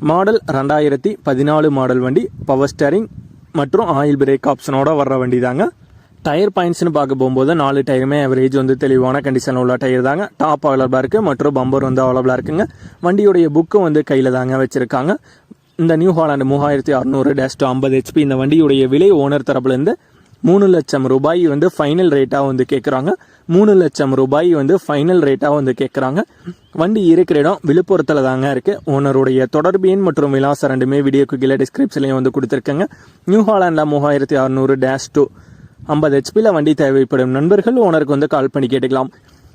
Model ரெண்டாயிரத்தி பதினாலு model வண்டி பவர் ஸ்டேரிங் மற்றும் ஆயில் பிரேக் ஆப்ஷனோட வர்ற வண்டி தாங்க டயர் பாயிண்ட்ஸ்னு பார்க்க போகும்போது நாலு டயருமே அவரேஜ் வந்து தெளிவான கண்டிஷனில் உள்ள டயர் தாங்க. டாப் அவைலபிளாக இருக்குது மற்றும் பம்பர் வந்து அவைலபிளாக இருக்குங்க. வண்டியுடைய புக்கும் வந்து கையில் தாங்க வச்சுருக்காங்க. இந்த நியூ ஹாலாண்டு மூவாயிரத்தி அறநூறு டேஸ்ட் ஐம்பது ஹெச்பி இந்த வண்டியுடைய விலை ஓனர் தரப்புலேருந்து மூணு லட்சம் ரூபாய் வந்து ஃபைனல் ரேட்டாக வந்து கேட்குறாங்க மூணு லட்சம் ரூபாய் வந்து ஃபைனல் ரேட்டாக வந்து கேட்குறாங்க வண்டி இருக்கிற இடம் விழுப்புரத்தில் தாங்க இருக்குது ஓனருடைய தொடர்பு எண் மற்றும் விலாசம் ரெண்டுமே வீடியோக்கு கீழே டிஸ்கிரிப்ஷன்லையும் வந்து கொடுத்துருக்கேங்க. நியூ ஹாலாண்டில் மூவாயிரத்தி அறநூறு டேஷ் டூ ஐம்பது ஹெச்பியில் வண்டி தேவைப்படும் நண்பர்கள் ஓனருக்கு வந்து கால் பண்ணி கேட்டுக்கலாம்.